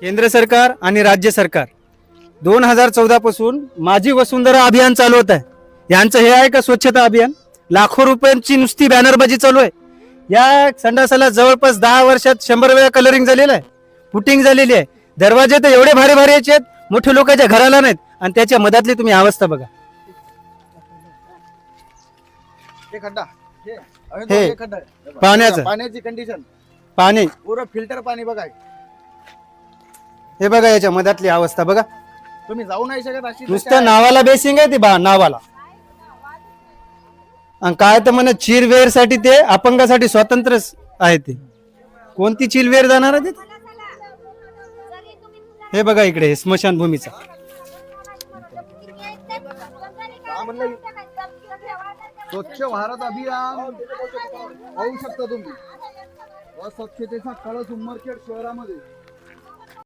केंद्र सरकार आणि राज्य सरकार. दोन हजार चौदा पासून माझी वसुंधरा अभियान चालवत आहे. यांचं हे आहे का स्वच्छता अभियान? लाखो रुपयांची नुसती बॅनरबाजी चालू आहे. या संडासाला जवळपास दहा वर्षात शंभर वेळा कलरिंग झालेलं आहे. पुटिंग झालेली आहे. दरवाजे तर एवढे भारी भारी याचे आहेत मोठ्या लोकांच्या घराला नाहीत. आणि त्याच्या मधातली तुम्ही अवस्था बघा. हे. पाण्याचं. पाण्याची कंडिशन पाणी. पुरं फिल्टर पाणी बघा. हे बघा याच्या मधातली अवस्था बघा. तुम्ही जाऊ नाही शकत अशी नुसतं नावाला बेसिंग आहे ती बा नावाला. आणि काय तर म्हणे चिरवेरसाठी ते अपंगासाठी स्वतंत्र आहे ते. कोणती चिलवेर जाणार आहे तिथे? हे बघा इकडे हे स्मशानभूमीचा स्वच्छ भारत अभियान. पाहू शकता तुम्ही. अस्वच्छतेचा कळस उमरखेड शहरामध्ये.